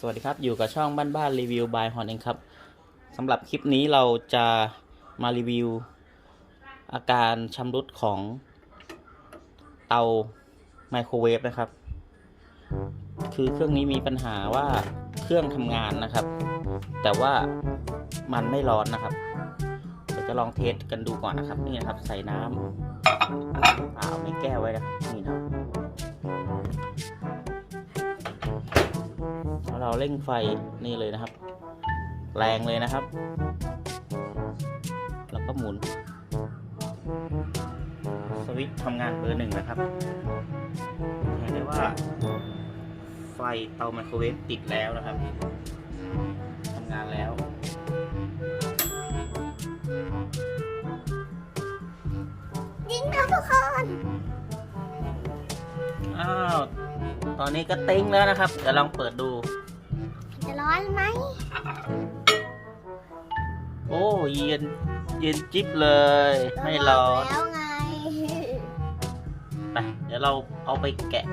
สวัสดีครับ อยู่กับช่องบ้านบ้านรีวิวบายฮอนเองครับสำหรับคลิปนี้เราจะมารีวิว อาการชำรุดของเตาไมโครเวฟนะครับ คือเครื่องนี้มีปัญหาว่าเครื่องทำงานนะครับ แต่ว่ามันไม่ร้อนนะครับเดี๋ยวจะลองเทสกันดูก่อนนะครับ นี่นะครับ ใส่น้ำเปล่าไม่แก้วไว้นะครับนี่นะครับ เราเร่งไฟนี่เลยนะครับ แรงเลยนะครับ แล้วก็หมุน สวิตช์ทำงานเบอร์หนึ่งนะครับเห็นได้ว่า ไฟเตาไมโครเวฟติดแล้วนะครับทำงานแล้วยิงนะทุกคนอ้าว ตอนนี้ก็เต็งแล้วนะครับ เดี๋ยวลองเปิดดูจะร้ อนไหม โอ้เย็นเย็นจิ๊บเลย ไม่ร้อนแล้วไงไปเดี๋ยวเราเอาไปแกะ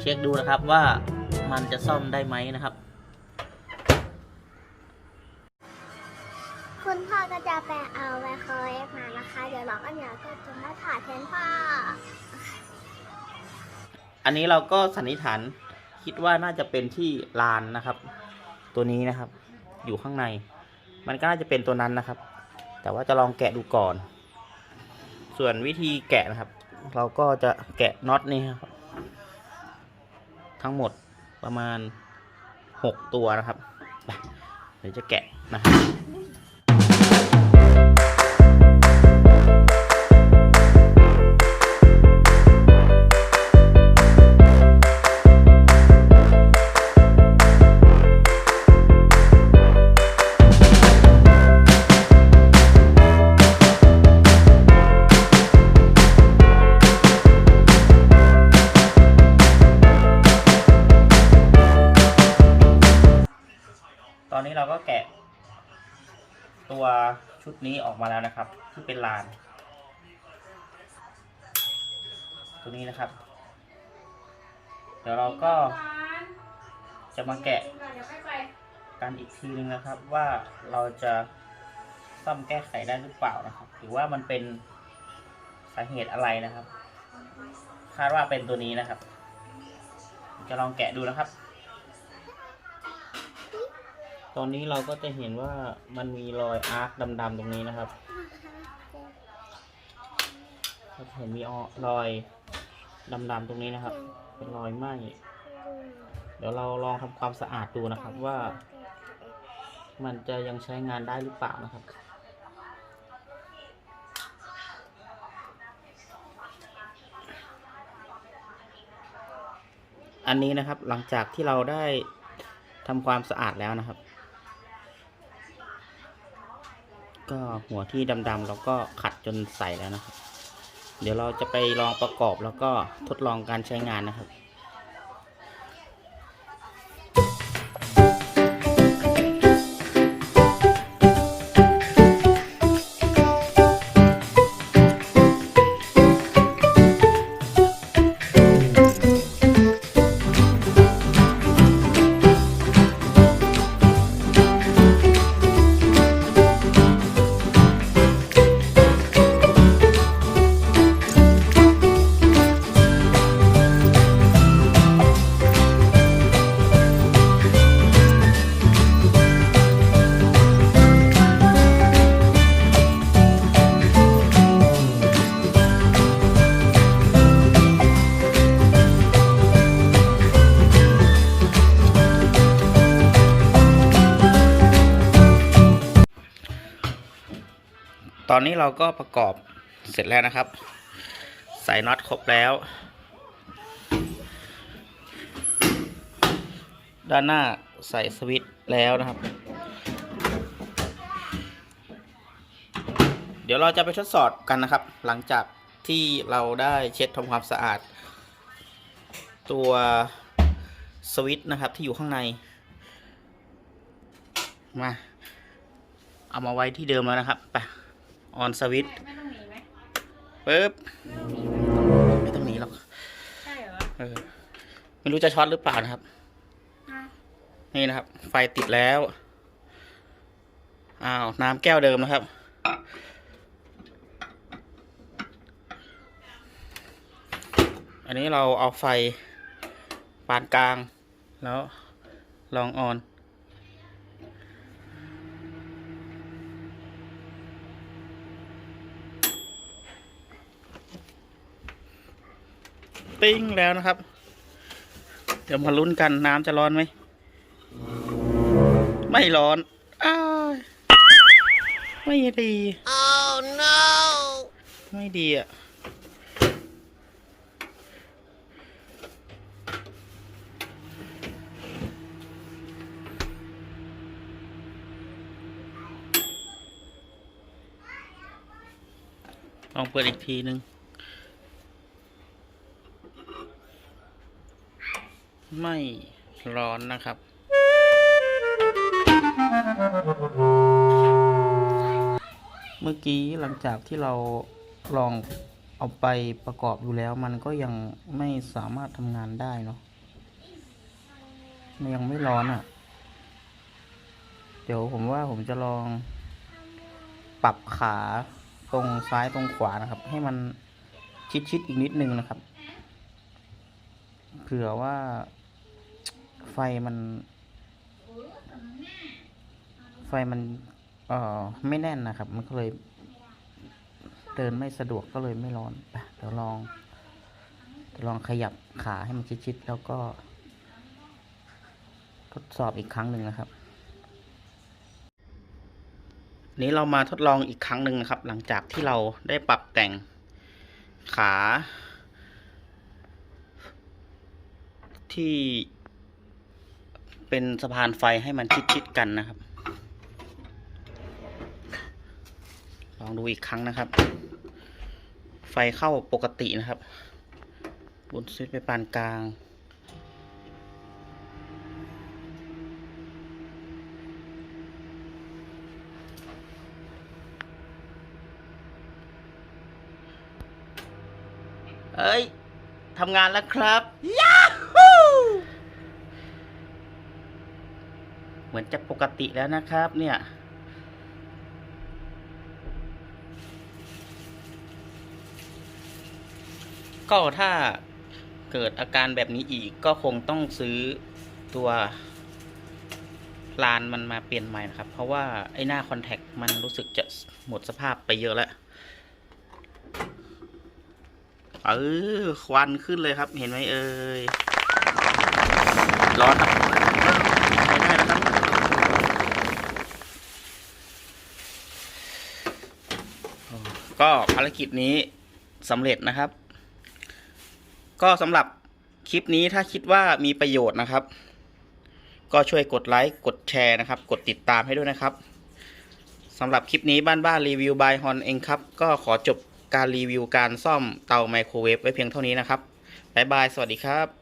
เช็คดูนะครับว่ามันจะซ่อมได้ไหมนะครับ คุณพ่อก็จะไปเอาไมโครเวฟมานะคะ เดี๋ยวเราก็เดี๋ยวก็จะมาถ่ายแทนพ่อ อันนี้เราก็สันนิษฐานคิดว่าน่าจะเป็นที่ลานนะครับ ตัวนี้นะครับ อยู่ข้างใน มันก็น่าจะเป็นตัวนั้นนะครับ แต่ว่าจะลองแกะดูก่อน ส่วนวิธีแกะนะครับ เราก็จะแกะน็อตนี่ครับ ทั้งหมดประมาณหกตัวนะครับ เดี๋ยวจะแกะนะครับ ตัวชุดนี้ออกมาแล้วนะครับ ที่เป็นลาน ตัวนี้นะครับ เดี๋ยวเราก็จะมาแกะกันอีกทีนึงนะครับ ว่าเราจะซ่อมแก้ไขได้หรือเปล่านะครับ หรือว่ามันเป็นสาเหตุอะไรนะครับ คาดว่าเป็นตัวนี้นะครับ จะลองแกะดูนะครับ ตอนนี้เราก็จะเห็นว่ามันมีรอยอาร์คดำๆตรงนี้นะครับเราจะเห็นมีออรอยดำๆตรงนี้นะครับ เป็นรอยไหมเดี๋ยวเราลองทำความสะอาดดูนะครับว่า มันจะยังใช้งานได้หรือเปล่านะครับอันนี้นะครับหลังจากที่เราได้ทำความสะอาดแล้วนะครับ ก็หัวที่ดำๆเราก็ขัดจนใสแล้วนะครับ เดี๋ยวเราจะไปลองประกอบแล้วก็ทดลองการใช้งานนะครับ อนนี้เราก็ประกอบเสร็จแล้วนะครับ ใส่น็อตครบแล้ว ด้านหน้าใส่สวิตช์แล้วนะครับ เดี๋ยวเราจะไปทดสอบกันนะครับ หลังจากที่เราได้เช็ดทำความสะอาด ตัวสวิตช์นะครับที่อยู่ข้างใน มา เอามาไว้ที่เดิมแล้วนะครับไป ออนสวิตช์ไม่ต้องหนีไหมปึ๊บไม่ต้องหนีหรอกใช่เหรอเออไม่รู้จะช็อตหรือเปล่านะครับอะไม่นี่นะครับ ไฟติดแล้วอ้าวน้ำแก้วเดิมนะครับ อันนี้เราเอาไฟปานกลางแล้วลองออน ติ้งแล้วนะครับ เดี๋ยวมาลุ้นกันน้ำจะร้อนไหม ไม่ร้อนอ้ายไม่ดี oh no ไม่ดีอะลองเปิดอีกทีนึง ไม่ร้อนนะครับ เมื่อกี้หลังจากที่เราลองเอาไปประกอบอยู่แล้ว มันก็ยังไม่สามารถทำงานได้เนาะมันยังไม่ร้อนอะ่ะ เดี๋ยวผมว่าผมจะลองปรับขาตรงซ้ายตรงขวานะครับ ให้มันชิดๆอีกนิดนึงนะครับเผื่อว่า ฟมัน ไฟมันเอ่อไม่แน่นนะครับ มันก็เลย เดินไม่สะดวกก็เลยไม่ร้อนเดี๋ยวลองเดี๋ยวลองขยับขาให้มันชิดๆแล้วก็ ทดสอบอีกครั้งหนึ่งนะครับ นี้เรามาทดลองอีกครั้งหนึ่งนะครับ หลังจากที่เราได้ปรับแต่งขาที่ เป็นสะพานไฟให้มันชิดๆกันนะครับ ลองดูอีกครั้งนะครับ ไฟเข้าปกตินะครับ บนสวิตช์ไปปานกลางเอ้ยทำงานแล้วครับยาฮู เหมือนจะปกติแล้วนะครับเนี่ย ก็ถ้าเกิดอาการแบบนี้อีกก็คงต้องซื้อตัวลานมันมาเปลี่ยนใหม่นะครับ เพราะว่าไอ้หน้าคอนแทคมันรู้สึกจะหมดสภาพไปเยอะแล้วเออควันขึ้นเลยครับเห็นไหมเอ่ยร้อนครับ ได้แล้วครับก็ภารกิจนี้สำเร็จนะครับ ก็สำหรับคลิปนี้ถ้าคิดว่ามีประโยชน์นะครับ ก็ช่วยกดไลค์กดแชร์นะครับ กดติดตามให้ด้วยนะครับสำหรับคลิปนี้บ้านบ้านรีวิวบายฮอนเองครับ ก็ขอจบการรีวิวการซ่อมเตาไมโครเวฟไว้เพียงเท่านี้นะครับ บ๊ายบาย สวัสดีครับ